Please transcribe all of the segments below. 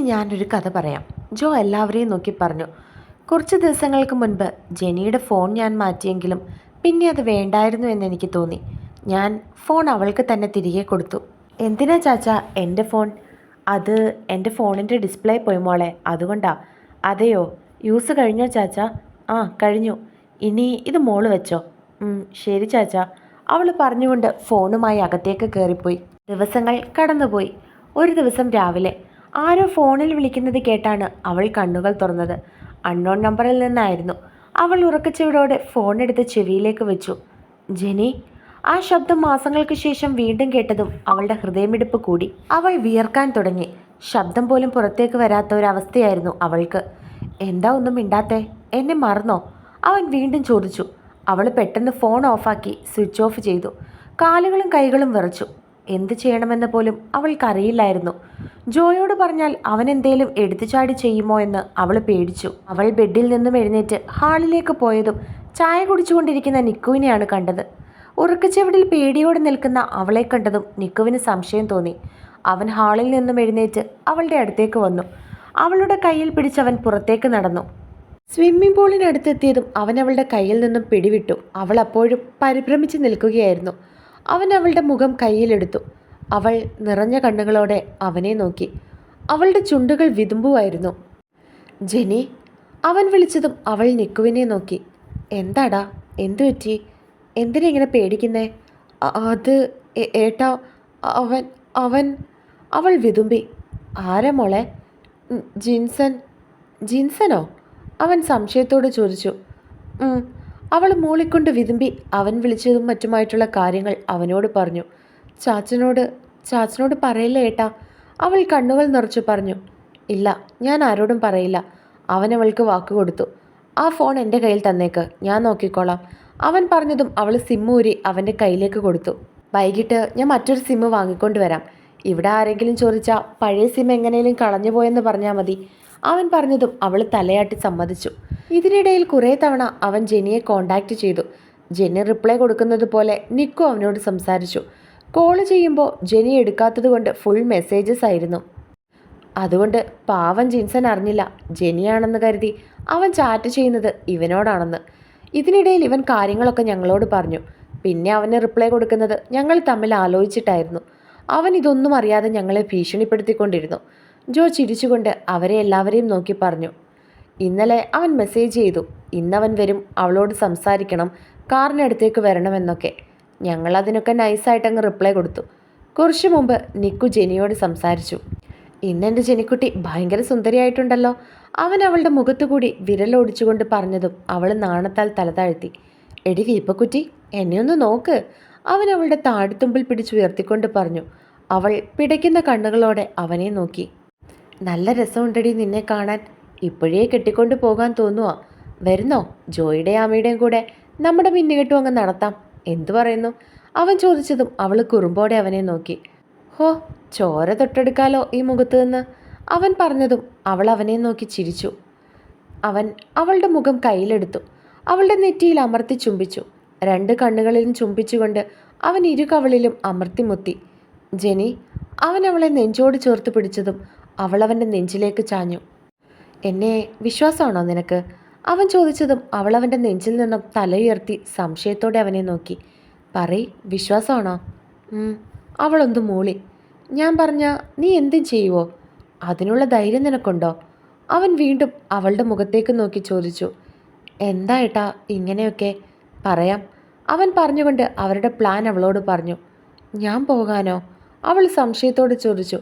ഇനി ഞാനൊരു കഥ പറയാം. ജോ എല്ലാവരെയും നോക്കി പറഞ്ഞു. കുറച്ച് ദിവസങ്ങൾക്ക് മുൻപ് ജെനിയുടെ ഫോൺ ഞാൻ മാറ്റിയെങ്കിലും പിന്നെ അത് വേണ്ടായിരുന്നു എന്ന് എനിക്ക് തോന്നി. ഞാൻ ഫോൺ അവൾക്ക് തന്നെ തിരികെ കൊടുത്തു. എന്തിനാ ചാച്ച എന്റെ ഫോൺ? അത് എന്റെ ഫോണിന്റെ ഡിസ്പ്ലേ പോയി മോളെ. അതുകൊണ്ടാ. അതെയോ? യൂസ് കഴിഞ്ഞോ ചാച്ച? ആ കഴിഞ്ഞു. ഇനി ഇത് മോൾ വെച്ചോ. ശരി ചാച്ച. അവൾ പറഞ്ഞുകൊണ്ട് ഫോണുമായി അകത്തേക്ക് കയറിപ്പോയി. ദിവസങ്ങൾ കടന്നുപോയി. ഒരു ദിവസം രാവിലെ ആരോ ഫോണിൽ വിളിക്കുന്നത് കേട്ടാണ് അവൾ കണ്ണുകൾ തുറന്നത്. അൺനോൺ നമ്പറിൽ നിന്നായിരുന്നു. അവൾ ഉറക്കച്ചെവിടോടെ ഫോൺ എടുത്ത് ചെവിയിലേക്ക് വെച്ചു. ജെനി. ആ ശബ്ദം മാസങ്ങൾക്ക് ശേഷം വീണ്ടും കേട്ടതും അവളുടെ ഹൃദയമിടിപ്പ് കൂടി. അവൾ വിയർക്കാൻ തുടങ്ങി. ശബ്ദം പോലും പുറത്തേക്ക് വരാത്ത ഒരവസ്ഥയായിരുന്നു അവൾക്ക്. എന്താ ഒന്നും മിണ്ടാത്തെ? എന്നെ മറന്നോ? അവൻ വീണ്ടും ചോദിച്ചു. അവൾ പെട്ടെന്ന് ഫോൺ ഓഫാക്കി സ്വിച്ച് ഓഫ് ചെയ്തു. കാലുകളും കൈകളും വിറച്ചു. എന്ത് ചെയ്യണമെന്ന് പോലും അവൾക്കറിയില്ലായിരുന്നു. ജോയോട് പറഞ്ഞാൽ അവൻ എന്തേലും എടുത്തുചാടി ചെയ്യുമോ എന്ന് അവൾ പേടിച്ചു. അവൾ ബെഡിൽ നിന്നും എഴുന്നേറ്റ് ഹാളിലേക്ക് പോയതും ചായ കുടിച്ചുകൊണ്ടിരിക്കുന്ന നിക്കുവിനെയാണ് കണ്ടത്. ഉറക്കച്ചെവിടിൽ പേടിയോടെ നിൽക്കുന്ന അവളെ കണ്ടതും നിക്കുവിന് സംശയം തോന്നി. അവൻ ഹാളിൽ നിന്നും എഴുന്നേറ്റ് അവളുടെ അടുത്തേക്ക് വന്നു. അവളുടെ കയ്യിൽ പിടിച്ചവൻ പുറത്തേക്ക് നടന്നു. സ്വിമ്മിംഗ് പൂളിനടുത്തെത്തിയതും അവൻ അവളുടെ കയ്യിൽ നിന്നും പിടിവിട്ടു. അവൾ അപ്പോഴും പരിഭ്രമിച്ച് നിൽക്കുകയായിരുന്നു. അവൻ അവളുടെ മുഖം കയ്യിലെടുത്തു. അവൾ നിറഞ്ഞ കണ്ണുകളോടെ അവനെ നോക്കി. അവളുടെ ചുണ്ടുകൾ വിതുമ്പുമായിരുന്നു. ജെനി അവൻ വിളിച്ചതും അവൾ നിക്കുവിനെ നോക്കി. എന്താടാ? എന്തു പറ്റി? എന്തിനെ ഇങ്ങനെ പേടിക്കുന്നേ? അത് ഏട്ടാ അവൻ അവൻ അവൾ വിതുമ്പി. ആരാ മോളെ? ജിൻസൻ ജിൻസനോ അവൻ സംശയത്തോട് ചോദിച്ചു. അവൾ മൂളിക്കൊണ്ട് വിതുമ്പി അവൻ വിളിച്ചതും മറ്റുമായിട്ടുള്ള കാര്യങ്ങൾ അവനോട് പറഞ്ഞു. ചാച്ചനോട് ചാച്ചനോട് പറയില്ല ഏട്ടാ. അവൾ കണ്ണുകൾ നിറച്ചു പറഞ്ഞു ഇല്ല ഞാൻ ആരോടും പറയില്ല. അവൻ അവൾക്ക് വാക്ക് കൊടുത്തു. ആ ഫോൺ എന്റെ കയ്യിൽ തന്നേക്ക്. ഞാൻ നോക്കിക്കോളാം. അവൻ പറഞ്ഞതും അവൾ സിമ്മ് ഊരി അവന്റെ കയ്യിലേക്ക് കൊടുത്തു. വൈകിട്ട് ഞാൻ മറ്റൊരു സിമ്മ് വാങ്ങിക്കൊണ്ട് വരാം. ഇവിടെ ആരെങ്കിലും ചോദിച്ചാൽ പഴയ സിം എങ്ങനെയും കളഞ്ഞു പോയെന്ന് പറഞ്ഞാൽ മതി. അവൻ പറഞ്ഞതും അവൾ തലയാട്ടി സമ്മതിച്ചു. ഇതിനിടയിൽ കുറേ തവണ അവൻ ജെനിയെ കോണ്ടാക്റ്റ് ചെയ്തു. ജെന്നി റിപ്ലൈ കൊടുക്കുന്നത് പോലെ നിക്കു അവനോട് സംസാരിച്ചു. കോൾ ചെയ്യുമ്പോൾ ജെനി എടുക്കാത്തത് കൊണ്ട് ഫുൾ മെസ്സേജസ് ആയിരുന്നു. അതുകൊണ്ട് പാവം ജിൻസൻ അറിഞ്ഞില്ല. ജെനിയാണെന്ന് കരുതി അവൻ ചാറ്റ് ചെയ്യുന്നത് ഇവനോടാണെന്ന്. ഇതിനിടയിൽ ഇവൻ കാര്യങ്ങളൊക്കെ ഞങ്ങളോട് പറഞ്ഞു. പിന്നെ അവന് റിപ്ലൈ കൊടുക്കുന്നത് ഞങ്ങൾ തമ്മിൽ ആലോചിച്ചിട്ടായിരുന്നു. അവൻ ഇതൊന്നും അറിയാതെ ഞങ്ങളെ ഭീഷണിപ്പെടുത്തിക്കൊണ്ടിരുന്നു. ജോ ചിരിച്ചുകൊണ്ട് അവരെ എല്ലാവരെയും നോക്കി പറഞ്ഞു. ഇന്നലെ അവൻ മെസ്സേജ് ചെയ്തു. ഇന്നവൻ വരും അവളോട് സംസാരിക്കണം കാറിനടുത്തേക്ക് വരണമെന്നൊക്കെ. ഞങ്ങൾ അതിനൊക്കെ നൈസായിട്ട് അങ്ങ് റിപ്ലൈ കൊടുത്തു. കുറച്ചു മുമ്പ് നിക്കു ജെനിയോട് സംസാരിച്ചു. ഇന്നെന്റെ ജെനിക്കുട്ടി ഭയങ്കര സുന്ദരിയായിട്ടുണ്ടല്ലോ. അവൻ അവളുടെ മുഖത്തുകൂടി വിരലോടിച്ചുകൊണ്ട് പറഞ്ഞതും അവൾ നാണത്താൽ തലതാഴ്ത്തി എടി വീപ്പക്കുറ്റി എന്നെ ഒന്ന് നോക്ക്. അവൻ അവളുടെ താടിത്തുമ്പിൽ പിടിച്ചുയർത്തിക്കൊണ്ട് പറഞ്ഞു. അവൾ പിടയ്ക്കുന്ന കണ്ണുകളോടെ അവനെ നോക്കി. നല്ല രസമുണ്ടടി നിന്നെ കാണാൻ. ഇപ്പോഴേ കെട്ടിക്കൊണ്ട് പോകാൻ തോന്നുവാ. വരുന്നോ? ജോയിയുടെ അമ്മയുടെയും കൂടെ. നമ്മുടെ മിന്നുകെട്ടും അങ്ങ് നടത്താം. എന്തു പറയുന്നു? അവൻ ചോദിച്ചതും അവൾ കുറുമ്പോടെ അവനെ നോക്കി. ഹോ ചോര തൊട്ടെടുക്കാലോ ഈ മുഖത്ത് നിന്ന്? അവൻ പറഞ്ഞതും അവൾ അവനെ നോക്കി ചിരിച്ചു. അവൻ അവളുടെ മുഖം കയ്യിലെടുത്തു. അവളുടെ നെറ്റിയിൽ അമർത്തി ചുംബിച്ചു. രണ്ട് കണ്ണുകളിലും ചുംബിച്ചുകൊണ്ട് അവൻ ഇരു കവളിലും അമർത്തി മുത്തി. ജെനി അവൻ അവളെ നെഞ്ചോട് ചേർത്ത് പിടിച്ചതും അവൾ അവന്റെ നെഞ്ചിലേക്ക് ചാഞ്ഞു. എന്നെ വിശ്വാസമാണോ നിനക്ക്? അവൻ ചോദിച്ചതും അവൾ അവന്റെ നെഞ്ചിൽ നിന്നും തലയുയർത്തി സംശയത്തോടെ അവനെ നോക്കി. പറയ് വിശ്വാസമാണോ? അവളൊന്ന് മൂളി. ഞാൻ പറഞ്ഞ നീ എന്തും ചെയ്യുവോ? അതിനുള്ള ധൈര്യം നിനക്കുണ്ടോ? അവൻ വീണ്ടും അവളുടെ മുഖത്തേക്ക് നോക്കി ചോദിച്ചു. എന്താ ഏട്ടാ ഇങ്ങനെയൊക്കെ? പറയാം. അവൻ പറഞ്ഞുകൊണ്ട് അവരുടെ പ്ലാൻ അവളോട് പറഞ്ഞു. ഞാൻ പോകാനോ? അവൾ സംശയത്തോട് ചോദിച്ചു.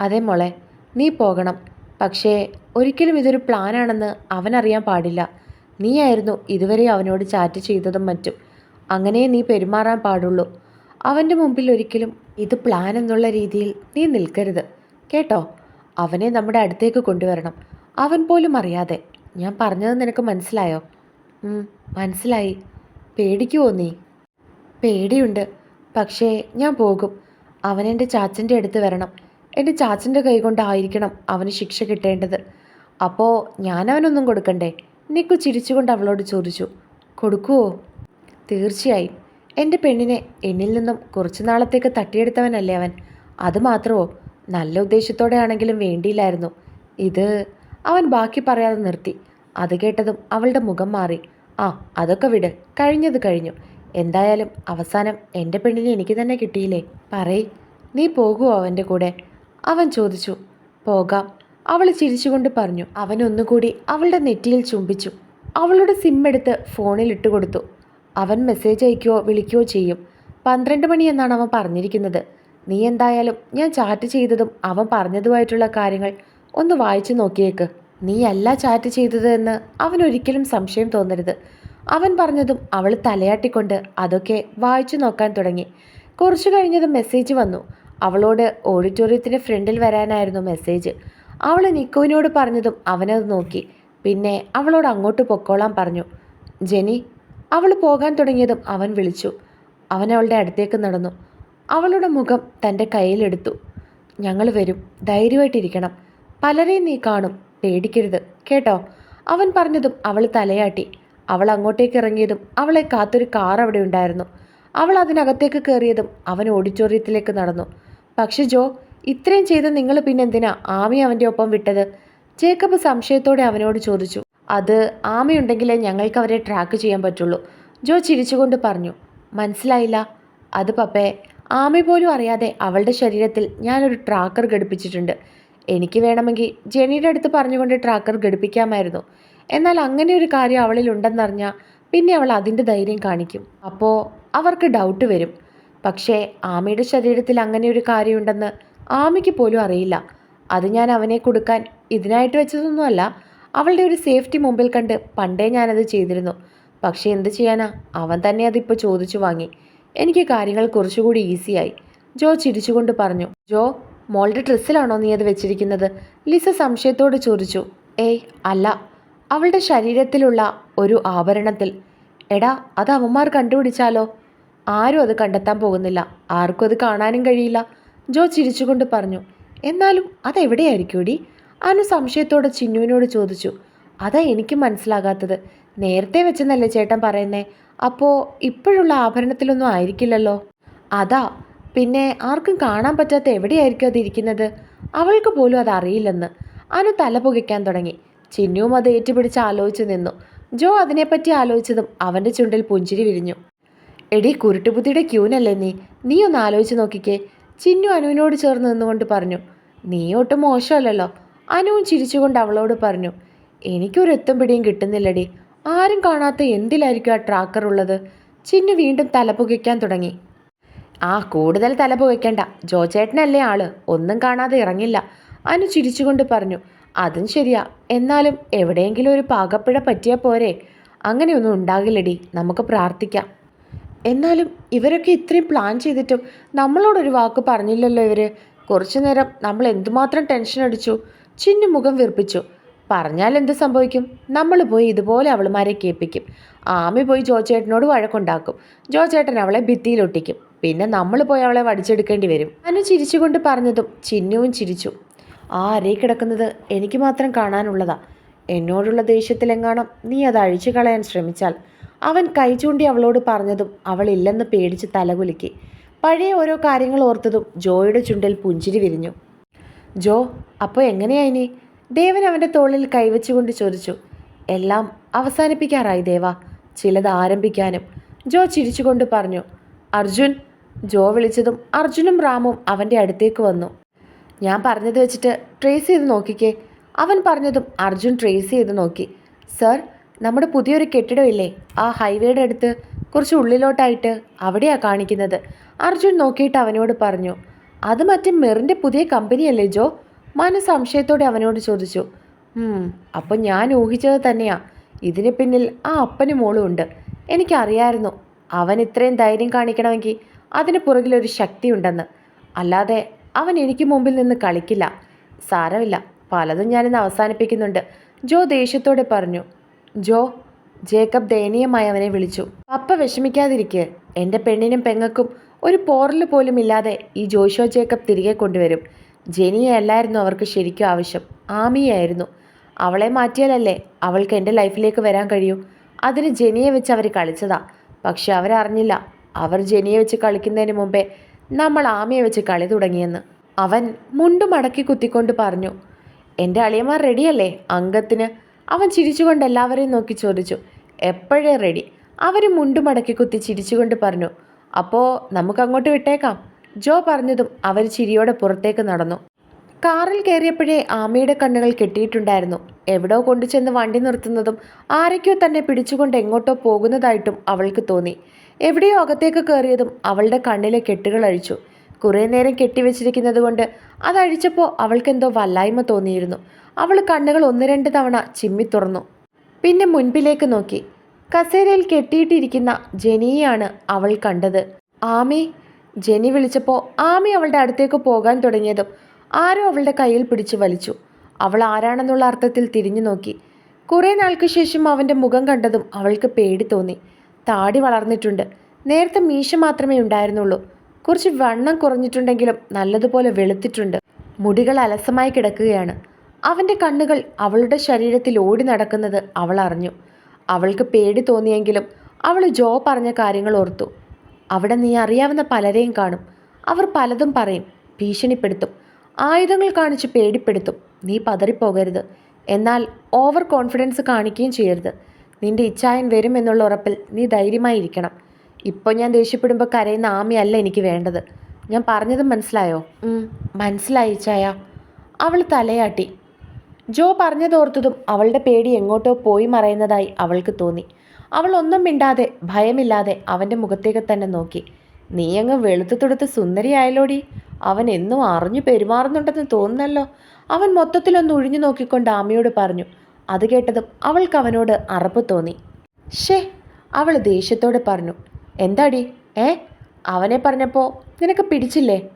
അതെ മോളെ നീ പോകണം. പക്ഷേ ഒരിക്കലും ഇതൊരു പ്ലാനാണെന്ന് അവനറിയാൻ പാടില്ല. നീയായിരുന്നു ഇതുവരെ അവനോട് ചാറ്റ് ചെയ്തതും മറ്റും. അങ്ങനെ നീ പെരുമാറാൻ പാടുള്ളൂ. അവന്റെ മുമ്പിൽ ഒരിക്കലും ഇത് പ്ലാൻ എന്നുള്ള രീതിയിൽ നീ നിൽക്കരുത്. കേട്ടോ? അവനെ നമ്മുടെ അടുത്തേക്ക് കൊണ്ടുവരണം. അവൻ പോലും അറിയാതെ. ഞാൻ പറഞ്ഞത് നിനക്ക് മനസ്സിലായോ? മനസ്സിലായി. പേടിക്കുമോ നീ? പേടിയുണ്ട്. പക്ഷേ ഞാൻ പോകും. അവനെന്റെ ചാച്ചന്റെ അടുത്ത് വരണം. എന്റെ ചാച്ചന്റെ കൈ കൊണ്ടായിരിക്കണം അവന് ശിക്ഷ കിട്ടേണ്ടത്. അപ്പോൾ ഞാൻ അവനൊന്നും കൊടുക്കണ്ടേ? നിക്കു ചിരിച്ചുകൊണ്ട് അവളോട് ചോദിച്ചു. കൊടുക്കുവോ? തീർച്ചയായും. എന്റെ പെണ്ണിനെ എന്നിൽ നിന്നും കുറച്ചു നാളത്തേക്ക് തട്ടിയെടുത്തവനല്ലേ അവൻ? അതുമാത്രമോ നല്ല ഉദ്ദേശത്തോടെ ആണെങ്കിലും വേണ്ടിയില്ലായിരുന്നു. ഇത് അവൻ ബാക്കി പറയാതെ നിർത്തി. അത് കേട്ടതും അവളുടെ മുഖം മാറി. ആ അതൊക്കെ വിട്. കഴിഞ്ഞത് കഴിഞ്ഞു. എന്തായാലും അവസാനം എന്റെ പെണ്ണിനെ എനിക്ക് തന്നെ കിട്ടിയില്ലേ? പറയ്. നീ പോകുമോ അവന്റെ കൂടെ? അവൻ ചോദിച്ചു പോകാം. അവൾ ചിരിച്ചുകൊണ്ട് പറഞ്ഞു അവൻ ഒന്നുകൂടി അവളുടെ നെറ്റിയിൽ ചുംബിച്ചു. അവളുടെ സിം എടുത്ത് ഫോണിൽ ഇട്ട് കൊടുത്തു. അവൻ മെസ്സേജ് അയക്കുകയോ വിളിക്കുകയോ ചെയ്യും. പന്ത്രണ്ട് മണി എന്നാണ് അവൻ പറഞ്ഞിരിക്കുന്നത്. നീ എന്തായാലും ഞാൻ ചാറ്റ് ചെയ്തതും അവൻ പറഞ്ഞതുമായിട്ടുള്ള കാര്യങ്ങൾ ഒന്ന് വായിച്ചു നോക്കിയേക്ക്. നീ അല്ല ചാറ്റ് ചെയ്തത് എന്ന് അവൻ ഒരിക്കലും സംശയം തോന്നരുത്. അവൻ പറഞ്ഞതും അവൾ തലയാട്ടിക്കൊണ്ട് അതൊക്കെ വായിച്ചു നോക്കാൻ തുടങ്ങി. കുറച്ചു കഴിഞ്ഞതും മെസ്സേജ് വന്നു. അവളോട് ഓഡിറ്റോറിയത്തിന്റെ ഫ്രണ്ടിൽ വരാനായിരുന്നു മെസ്സേജ്. അവൾ നിക്കോവിനോട് പറഞ്ഞതും അവനത് നോക്കി. പിന്നെ അവളോട് അങ്ങോട്ട് പൊക്കോളാൻ പറഞ്ഞു. ജെനി അവൾ പോകാൻ തുടങ്ങിയതും അവൻ വിളിച്ചു. അവൻ അവളുടെ അടുത്തേക്ക് നടന്നു. അവളുടെ മുഖം തന്റെ കയ്യിലെടുത്തു ഞങ്ങൾ വരും. ധൈര്യമായിട്ടിരിക്കണം. പലരെയും നീ കാണും. പേടിക്കരുത്. കേട്ടോ? അവൻ പറഞ്ഞതും അവൾ തലയാട്ടി. അവൾ അങ്ങോട്ടേക്ക് ഇറങ്ങിയതും അവളെ കാത്തൊരു കാർ അവിടെ ഉണ്ടായിരുന്നു. അവൾ അതിനകത്തേക്ക് കയറിയതും അവൻ ഓഡിറ്റോറിയത്തിലേക്ക് നടന്നു. പക്ഷെ ജോ ഇത്രയും ചെയ്ത് നിങ്ങൾ പിന്നെന്തിനാ ആമി അവന്റെ ഒപ്പം വിട്ടത്? ജേക്കബ് സംശയത്തോടെ അവനോട് ചോദിച്ചു. അത് ആമയുണ്ടെങ്കിലേ ഞങ്ങൾക്ക് അവരെ ട്രാക്ക് ചെയ്യാൻ പറ്റുള്ളൂ. ജോ ചിരിച്ചുകൊണ്ട് പറഞ്ഞു. മനസ്സിലായില്ല. അത് പപ്പേ ആമി പോലും അറിയാതെ അവളുടെ ശരീരത്തിൽ ഞാനൊരു ട്രാക്കർ ഘടിപ്പിച്ചിട്ടുണ്ട്. എനിക്ക് വേണമെങ്കിൽ ജെനിയുടെ അടുത്ത് പറഞ്ഞുകൊണ്ട് ട്രാക്കർ ഘടിപ്പിക്കാമായിരുന്നു. എന്നാൽ അങ്ങനെ ഒരു കാര്യം അവളിൽ ഉണ്ടെന്നറിഞ്ഞാൽ പിന്നെ അവൾ അതിന്റെ ധൈര്യം കാണിക്കും. അപ്പോൾ അവർക്ക് ഡൗട്ട് വരും. പക്ഷേ ആമയുടെ ശരീരത്തിൽ അങ്ങനെ ഒരു കാര്യമുണ്ടെന്ന് ആമയ്ക്ക് പോലും അറിയില്ല. അത് ഞാൻ അവനെ കൊടുക്കാൻ ഇതിനായിട്ട് വെച്ചതൊന്നുമല്ല അവളുടെ ഒരു സേഫ്റ്റി മുമ്പിൽ കണ്ട് പണ്ടേ ഞാനത് ചെയ്തിരുന്നു. പക്ഷേ എന്ത് ചെയ്യാനാ? അവൻ തന്നെ അതിപ്പോൾ ചോദിച്ചു വാങ്ങി. എനിക്ക് കാര്യങ്ങൾ കുറച്ചുകൂടി ഈസിയായി. ജോ ചിരിച്ചുകൊണ്ട് പറഞ്ഞു ജോ മോളുടെ ഡ്രസ്സിലാണോ നീ അത് വെച്ചിരിക്കുന്നത്? ലിസ സംശയത്തോട് ചോദിച്ചു ഏയ് അല്ല. അവളുടെ ശരീരത്തിലുള്ള ഒരു ആഭരണത്തിൽ. എടാ അത് അവന്മാർ കണ്ടുപിടിച്ചാലോ? ആരും അത് കണ്ടെത്താൻ പോകുന്നില്ല. ആർക്കും അത് കാണാനും കഴിയില്ല. ജോ ചിരിച്ചുകൊണ്ട് പറഞ്ഞു എന്നാലും അതെവിടെയായിരിക്കൂടി? അനു സംശയത്തോടെ ചിന്നുവിനോട് ചോദിച്ചു അതാ എനിക്ക് മനസ്സിലാകാത്തത്. നേരത്തെ വെച്ചെന്നല്ലേ ചേട്ടൻ പറയുന്നേ? അപ്പോൾ ഇപ്പോഴുള്ള ആഭരണത്തിലൊന്നും ആയിരിക്കില്ലല്ലോ? അതാ. പിന്നെ ആർക്കും കാണാൻ പറ്റാത്ത എവിടെയായിരിക്കും അതിരിക്കുന്നത് അവൾക്ക് പോലും അതറിയില്ലെന്ന് അനു തല പുകയ്ക്കാൻ തുടങ്ങി. ചിന്നുവും അത് ഏറ്റുപിടിച്ച് ആലോചിച്ച് നിന്നു. ജോ അതിനെപ്പറ്റി ആലോചിച്ചതും അവന്റെ ചുണ്ടിൽ പുഞ്ചിരി വിരിഞ്ഞു. എടി കുരുട്ടുബുദ്ധിയുടെ ക്യൂനല്ലേ നീ? നീ ഒന്ന് ആലോചിച്ച് നോക്കിക്കേ. ചിന്നു അനുവിനോട് ചേർന്ന് നിന്നുകൊണ്ട് പറഞ്ഞു നീ ഒട്ടും മോശമല്ലല്ലോ അനുവും ചിരിച്ചുകൊണ്ട് അവളോട് പറഞ്ഞു എനിക്കൊരു എത്തും പിടിയും കിട്ടുന്നില്ലടി. ആരും കാണാത്ത എന്തിലായിരിക്കും ആ ട്രാക്കർ ഉള്ളത്? ചിന്നു വീണ്ടും തലപുകയ്ക്കാൻ തുടങ്ങി. ആ കൂടുതൽ തലപുകയ്ക്കണ്ട ജോചേട്ടനല്ലേ ആൾ. ഒന്നും കാണാതെ ഇറങ്ങില്ല അനു ചിരിച്ചുകൊണ്ട് പറഞ്ഞു. അതും ശരിയാ. എന്നാലും എവിടെയെങ്കിലും ഒരു പാകപ്പിഴ പറ്റിയാൽ പോരെ. അങ്ങനെയൊന്നും ഉണ്ടാകില്ലടി. നമുക്ക് പ്രാർത്ഥിക്കാം. എന്നാലും ഇവരൊക്കെ ഇത്രയും പ്ലാൻ ചെയ്തിട്ടും നമ്മളോടൊരു വാക്ക് പറഞ്ഞില്ലല്ലോ ഇവർ. കുറച്ചു നേരം നമ്മൾ എന്തുമാത്രം ടെൻഷൻ അടിച്ചു ചിന്നു മുഖം വീർപ്പിച്ചു. പറഞ്ഞാൽ എന്ത് സംഭവിക്കും? നമ്മൾ പോയി ഇതുപോലെ അവളുമാരെ കേൾപ്പിക്കും. ആമി പോയി ജോചേട്ടനോട് വഴക്കുണ്ടാക്കും. ജോചേട്ടൻ അവളെ ഭിത്തിയിലൊട്ടിക്കും പിന്നെ നമ്മൾ പോയി അവളെ വടിച്ചെടുക്കേണ്ടി വരും. അനു ചിരിച്ചുകൊണ്ട് പറഞ്ഞതും ചിന്നുവും ചിരിച്ചു. ആ അരയിൽ കിടക്കുന്നത് എനിക്ക് മാത്രം കാണാനുള്ളതാ. എന്നോടുള്ള ദേഷ്യത്തിലെങ്ങാണം നീ അത് അഴിച്ചു കളയാൻ ശ്രമിച്ചാൽ അവൻ കൈ ചൂണ്ടി അവളോട് പറഞ്ഞതും അവൾ ഇല്ലെന്ന് പേടിച്ച് തലകുലുക്കി പഴയ ഓരോ കാര്യങ്ങൾ ഓർത്തതും ജോയുടെ ചുണ്ടിൽ പുഞ്ചിരി വിരിഞ്ഞു. ജോ അപ്പോൾ എങ്ങനെയാ ഇനി? ദേവൻ അവന്റെ തോളിൽ കൈവച്ചുകൊണ്ട് ചോദിച്ചു എല്ലാം അവസാനിപ്പിക്കാറായി ദേവ. ചിലത് ആരംഭിക്കാനും. ജോ ചിരിച്ചുകൊണ്ട് പറഞ്ഞു അർജുൻ ജോ വിളിച്ചതും അർജുനും റാമും അവന്റെ അടുത്തേക്ക് വന്നു. ഞാൻ പറഞ്ഞത് വെച്ചിട്ട് ട്രേസ് ചെയ്ത് നോക്കിക്കേ. അവൻ പറഞ്ഞതും അർജുൻ ട്രേസ് ചെയ്ത് നോക്കി. സർ നമ്മുടെ പുതിയൊരു കെട്ടിടമില്ലേ? ആ ഹൈവേയുടെ അടുത്ത് കുറച്ച് ഉള്ളിലോട്ടായിട്ട് അവിടെയാണ് കാണിക്കുന്നത്. അർജുൻ നോക്കിയിട്ട് അവനോട് പറഞ്ഞു അത് മറ്റേ മെറിന്റെ പുതിയ കമ്പനിയല്ലേ ജോ? മനു സംശയത്തോടെ അവനോട് ചോദിച്ചു "ഉം, അപ്പം ഞാൻ ഊഹിച്ചത് തന്നെയാ. ഇതിന് പിന്നിൽ ആ അപ്പനും മോളും ഉണ്ട്. എനിക്കറിയായിരുന്നു അവൻ ഇത്രയും ധൈര്യം കാണിക്കണമെങ്കിൽ അതിന് പുറകിലൊരു ശക്തിയുണ്ടെന്ന് അല്ലാതെ അവൻ എനിക്ക് മുമ്പിൽ നിന്ന് കളിക്കില്ല. സാരമില്ല. പലതും ഞാനിന്ന് അവസാനിപ്പിക്കുന്നുണ്ട്. ജോ ദേഷ്യത്തോടെ പറഞ്ഞു ജോ ജേക്കബ് ദയനീയമായി അവനെ വിളിച്ചു. പപ്പ വിഷമിക്കാതിരിക്കെ. എന്റെ പെണ്ണിനും പെങ്ങൾക്കും ഒരു പോറൽ പോലും ഇല്ലാതെ ഈ ജോഷോ ജേക്കബ് തിരികെ കൊണ്ടുവരും. ജെനിയെ അല്ലായിരുന്നു അവർക്ക് ശരിക്കും ആവശ്യം. ആമിയായിരുന്നു. അവളെ മാറ്റിയാലല്ലേ അവൾക്ക് എന്റെ ലൈഫിലേക്ക് വരാൻ കഴിയൂ. അതിന് ജെനിയെ വെച്ച് അവർ കളിച്ചതാ. പക്ഷെ അവരറിഞ്ഞില്ല. അവർ ജെനിയെ വെച്ച് കളിക്കുന്നതിന് മുമ്പേ നമ്മൾ ആമിയെ വെച്ച് കളി തുടങ്ങിയെന്ന്. അവൻ മുണ്ടു മടക്കി കുത്തിക്കൊണ്ട് പറഞ്ഞു എന്റെ അളിയന്മാർ റെഡിയല്ലേ അംഗത്തിന് അവൻ ചിരിച്ചുകൊണ്ട് എല്ലാവരെയും നോക്കി ചോദിച്ചു എപ്പോഴേ റെഡി അവർ മുണ്ടു മടക്കി കുത്തി ചിരിച്ചുകൊണ്ട് പറഞ്ഞു അപ്പോൾ നമുക്ക് അങ്ങോട്ട് വിട്ടേക്കാം. ജോ പറഞ്ഞതും അവർ ചിരിയോടെ പുറത്തേക്ക് നടന്നു. കാറിൽ കയറിയപ്പോഴേ ആമയുടെ കണ്ണുകൾ കെട്ടിയിട്ടുണ്ടായിരുന്നു. എവിടോ കൊണ്ടുചെന്ന് വണ്ടി നിർത്തുന്നതും ആരൊക്കെയോ തന്നെ പിടിച്ചുകൊണ്ട് എങ്ങോട്ടോ പോകുന്നതായിട്ടും അവൾക്ക് തോന്നി. എവിടെയോ അകത്തേക്ക് കയറിയതും അവളുടെ കണ്ണിലെ കെട്ടുകൾ അഴിച്ചു. കുറേ നേരം കെട്ടിവെച്ചിരിക്കുന്നത് കൊണ്ട് അതഴിച്ചപ്പോൾ അവൾക്കെന്തോ വല്ലായ്മ തോന്നിയിരുന്നു. അവൾ കണ്ണുകൾ ഒന്ന് രണ്ട് തവണ ചിമ്മി തുറന്നു. പിന്നെ മുൻപിലേക്ക് നോക്കി. കസേരയിൽ കെട്ടിയിട്ടിരിക്കുന്ന ജനിയെയാണ് അവൾ കണ്ടത്. ആമി ജനി വിളിച്ചപ്പോൾ ആമി അവളുടെ അടുത്തേക്ക് പോകാൻ തുടങ്ങിയതും ആരോ അവളുടെ കയ്യിൽ പിടിച്ചു വലിച്ചു. അവൾ ആരാണെന്നുള്ള അർത്ഥത്തിൽ തിരിഞ്ഞു നോക്കി. കുറേ നാൾക്ക് ശേഷം അവന്റെ മുഖം കണ്ടതും അവൾക്ക് പേടി തോന്നി. താടി വളർന്നിട്ടുണ്ട്. നേരത്തെ മീശ മാത്രമേ ഉണ്ടായിരുന്നുള്ളൂ. കുറച്ച് വണ്ണം കുറഞ്ഞിട്ടുണ്ടെങ്കിലും നല്ലതുപോലെ വെളുത്തിട്ടുണ്ട്. മുടികൾ അലസമായി കിടക്കുകയാണ്. അവന്റെ കണ്ണുകൾ അവളുടെ ശരീരത്തിൽ ഓടി നടക്കുന്നത് അവൾ അറിഞ്ഞു. അവൾക്ക് പേടി തോന്നിയെങ്കിലും അവൾ ജോ പറഞ്ഞ കാര്യങ്ങൾ ഓർത്തു. അവിടെ നീ അറിയാവുന്ന പലരെയും കാണും. അവർ പലതും പറയും ഭീഷണിപ്പെടുത്തും. ആയുധങ്ങൾ കാണിച്ച് പേടിപ്പെടുത്തും. നീ പതറിപ്പോകരുത്. എന്നാൽ ഓവർ കോൺഫിഡൻസ് കാണിക്കുകയും ചെയ്യരുത്. നിന്റെ ഇച്ഛായൻ വരും എന്നുള്ള ഉറപ്പിൽ നീ ധൈര്യമായിരിക്കണം ഇപ്പോൾ ഞാൻ ദേഷ്യപ്പെടുമ്പോൾ കരയുന്ന ആമിയല്ല എനിക്ക് വേണ്ടത്. ഞാൻ പറഞ്ഞത് മനസ്സിലായോ? മനസ്സിലായി ചായ. അവൾ തലയാട്ടി. ജോ പറഞ്ഞതോർത്തതും അവളുടെ പേടി എങ്ങോട്ടോ പോയി മറയുന്നതായി അവൾക്ക് തോന്നി. അവൾ ഒന്നും മിണ്ടാതെ ഭയമില്ലാതെ അവന്റെ മുഖത്തേക്ക് തന്നെ നോക്കി. നീ അങ്ങ് വെളുത്തു തുടുത്ത് സുന്ദരിയായാലോടി അവൻ എന്നും അറിഞ്ഞു പെരുമാറുന്നുണ്ടെന്ന് തോന്നുന്നല്ലോ. അവൻ മൊത്തത്തിലൊന്ന് ഒഴിഞ്ഞു നോക്കിക്കൊണ്ട് ആമയോട് പറഞ്ഞു. അത് കേട്ടതും അവൾക്ക് അവനോട് അറപ്പ് തോന്നി. ഷേ അവൾ ദേഷ്യത്തോടെ പറഞ്ഞു. എന്താടി? ഏ? അവനെ പറഞ്ഞപ്പോൾ നിനക്ക് പിടിച്ചില്ലേ?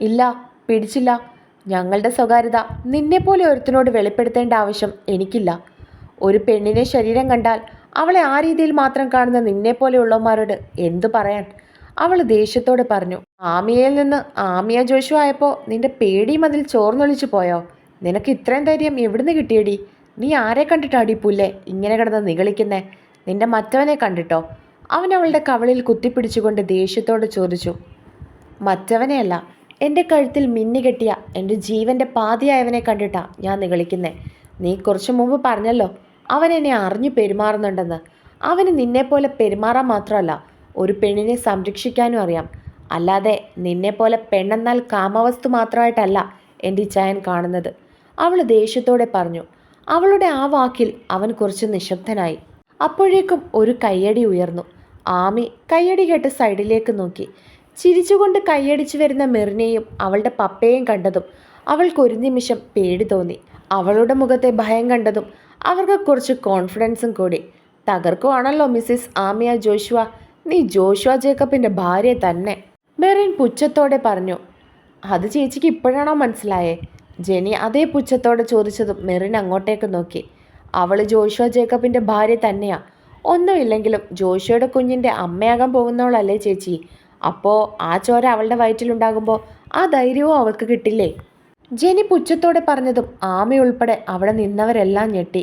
ഇല്ല പിടിച്ചില്ല. ഞങ്ങളുടെ സ്വകാര്യത നിന്നെപ്പോലെ ഒരുത്തിനോട് വെളിപ്പെടുത്തേണ്ട ആവശ്യം എനിക്കില്ല. ഒരു പെണ്ണിനെ ശരീരം കണ്ടാൽ അവളെ ആ രീതിയിൽ മാത്രം കാണുന്ന നിന്നെപ്പോലെയുള്ളവന്മാരോട് എന്തു പറയാൻ? അവൾ ദേഷ്യത്തോടെ പറഞ്ഞു ആമിയയിൽ നിന്ന് ആമിയ ജോഷു ആയപ്പോൾ നിന്റെ പേടിയും അതിൽ ചോർന്നൊളിച്ചു പോയോ? നിനക്ക് ഇത്രയും ധൈര്യം എവിടുന്ന് കിട്ടിയടി? നീ ആരെ കണ്ടിട്ടാടി പുല്ലേ ഇങ്ങനെ കിടന്ന് നിഗളിക്കുന്നേ? നിന്റെ മറ്റവനെ കണ്ടിട്ടോ? അവൻ അവളുടെ കവളിൽ കുത്തിപ്പിടിച്ചുകൊണ്ട് ദേഷ്യത്തോടെ ചോദിച്ചു മറ്റവനെയല്ല എന്റെ കഴുത്തിൽ മിന്നുകെട്ടിയ എന്റെ ജീവന്റെ പാതിയായവനെ കണ്ടിട്ടാ ഞാൻ നിഗളിക്കുന്നേ. നീ കുറച്ചു മുമ്പ് പറഞ്ഞല്ലോ അവൻ എന്നെ അറിഞ്ഞു പെരുമാറുന്നുണ്ടെന്ന്. അവന് നിന്നെപ്പോലെ പെരുമാറാൻ മാത്രമല്ല ഒരു പെണ്ണിനെ സംരക്ഷിക്കാനും അറിയാം. അല്ലാതെ നിന്നെപ്പോലെ പെണ്ണെന്നാൽ കാമവസ്തു മാത്രമായിട്ടല്ല എന്റെ ചായൻ കാണുന്നത്. അവൾ ദേഷ്യത്തോടെ പറഞ്ഞു അവളുടെ ആ വാക്കിൽ അവൻ കുറച്ച് നിശബ്ദനായി. അപ്പോഴേക്കും ഒരു കയ്യടി ഉയർന്നു. ആമി കയ്യടി കേട്ട് സൈഡിലേക്ക് നോക്കി. ചിരിച്ചുകൊണ്ട് കൈയടിച്ചു വരുന്ന മെറിനെയും അവളുടെ പപ്പയെയും കണ്ടതും അവൾക്കൊരു നിമിഷം പേടി തോന്നി. അവളുടെ മുഖത്തെ ഭയം കണ്ടതും അവർക്ക് കുറച്ച് കോൺഫിഡൻസും കൂടി. തകർക്കുവാണല്ലോ മിസ്സിസ് ആമിയ ജോഷുവ. നീ ജോഷുവ ജേക്കബിന്റെ ഭാര്യ തന്നെ. മെറിൻ പുച്ഛത്തോടെ പറഞ്ഞു അത് ചേച്ചിക്ക് ഇപ്പോഴാണോ മനസ്സിലായേ? ജെനി അതേ പുച്ഛത്തോടെ ചോദിച്ചതും മെറിൻ അങ്ങോട്ടേക്ക് നോക്കി. അവൾ ജോഷുവ ജേക്കബിന്റെ ഭാര്യ തന്നെയാ. ഒന്നുമില്ലെങ്കിലും ജോഷുവയുടെ കുഞ്ഞിന്റെ അമ്മയാകാൻ പോകുന്നവളല്ലേ ചേച്ചി. അപ്പോൾ ആ ചോര അവളുടെ വയറ്റിലുണ്ടാകുമ്പോൾ ആ ധൈര്യവും അവൾക്ക് കിട്ടില്ലേ? ജെനി പുച്ഛത്തോടെ പറഞ്ഞതും ആമയുൾപ്പെടെ അവിടെ നിന്നവരെല്ലാം ഞെട്ടി.